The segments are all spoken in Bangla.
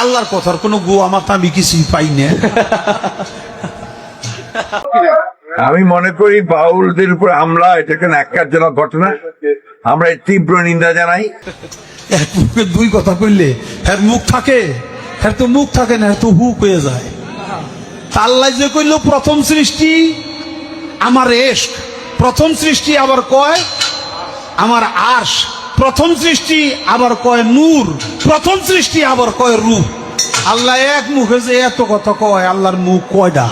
আল্লাহর কথার কোনো গোয়া মাথা আমি কিছুই পাই না। আমি মনে করি বাউলদের উপর হামলা এটা কেন একজনক ঘটনা? আমরা তীব্র নিন্দা জানাই। দুই কথা কইলে হ্যার মুখ থাকে হ্যার তো মুখ থাকে না তো হুক হয়ে যায়। আল্লাহ যে কইল প্রথম সৃষ্টি আমার এশক প্রথম সৃষ্টি আবার কয়? আমার আশ প্রথম সৃষ্টি আবার কয় নূর প্রথম সৃষ্টি আবার কয় রূপ। আল্লাহ এক মুখে যে এত কথা কয় আল্লাহর মুখ কয়টা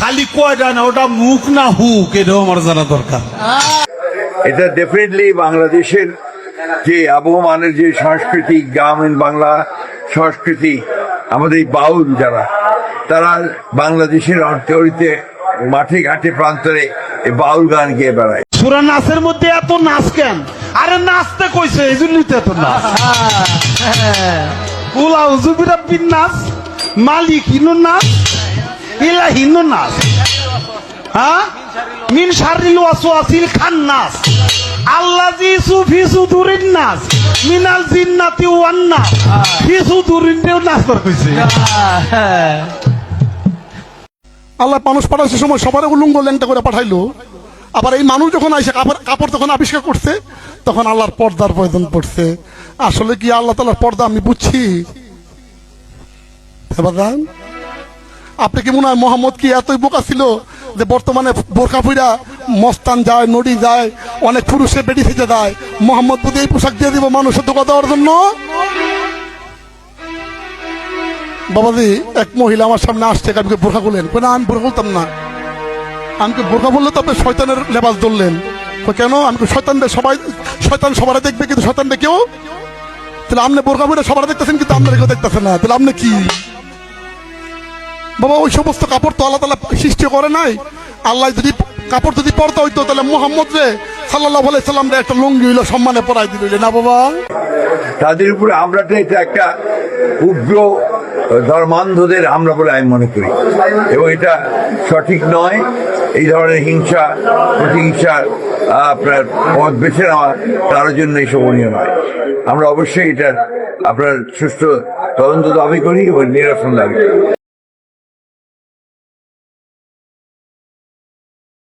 খালি কয়টা না ওটা মুখ না হুক এটাও আমার জানা দরকার। এটা ডেফিনেটলি বাংলাদেশের যে আবহমানের যে সংস্কৃতি গ্রামীণ বাংলা সংস্কৃতি আমাদের এই বাউল যারা তারা বাংলাদেশের অর্থনীতিতে মাঠে ঘাটে প্রান্তরে এই বাউল গান গেয়ে বেড়ায়। সুরা নাচের মধ্যে এত নাচ কেন? আরে নাচতে কইছে, এই জন্যই তো এত নাচ। উলা হুজুবিরা বিন নাচ, মালিক হিনু নাচ, ইলা হিনু নাচ। হ্যাঁ? মিন শারিল ওয়াসওয়াসিল খান নাচ। আল্লাজি সুফি সুদুরিন নাচ, মিনাল জিন্নাতি ওয়ান নাচ। ফি সুদুরিন দেও নাচ কর কইছে। আল্লাহ মানুষ পাঠানোর সময় সবার উলঙ্গ ল্যাংটা করে পাঠাইলো। আবার এই মানুষ যখন আইসে কাপড় কাপড় তখন আবিষ্কার করছে, তখন আল্লাহর পর্দার প্রয়োজন পড়ছে। আসলে কি আল্লাহ তালার পর্দা আমি বুঝছি? আপনি কি মনে হয় মোহাম্মদ কি এতই বোকা ছিল যে বর্তমানে বোরখা ফুইরা মস্তান যায়, নদী যায়, অনেক পুরুষে বেডি থেকে যায় মোহাম্মদ বুধি এই পোশাক দিয়ে দিব মানুষের ধোকা দেওয়ার জন্য? বাবাজি, এক মহিলা আমার সামনে আসছে বোরখা বললেন না, আমি বোরখা বলতাম না। আমি ওকে বোরখা বললে তো আপনি শয়তানের লেবাস ধরলেন। কই, কেন? আমাকে শয়তানদের সবাই শয়তান সবার দেখবে কিন্তু শয়তানদের কেউ? তাহলে আপনি বোরখা বলে সবার দেখতেছেন কিন্তু আপনার কেউ দেখতেছেন না। তাহলে আপনি কি? বাবা ওই সমস্ত কাপড় তো আল্লাহ তালা সৃষ্টি করে নাই। আল্লাহ যদি কাপড় যদি পরতে হইতো তাহলে মোহাম্মদ রে সাল্লাহ সাল্লাম রে একটা লুঙ্গি হইল সম্মানে পরাই দিল না বাবা? তাদের উপরে এটা একটা উগ্র ধর্মান্ধদের আমরা বলে আমি মনে করি। এবং এটা সঠিক নয়। এই ধরনের হিংসা প্রতিহিংসার আপনার পথ বেছে নেওয়া তার জন্য এই শোভনীয় নয়। আমরা অবশ্যই এটা আপনার সুষ্ঠু তদন্ত দাবি করি এবং নিরসন দাবি করি।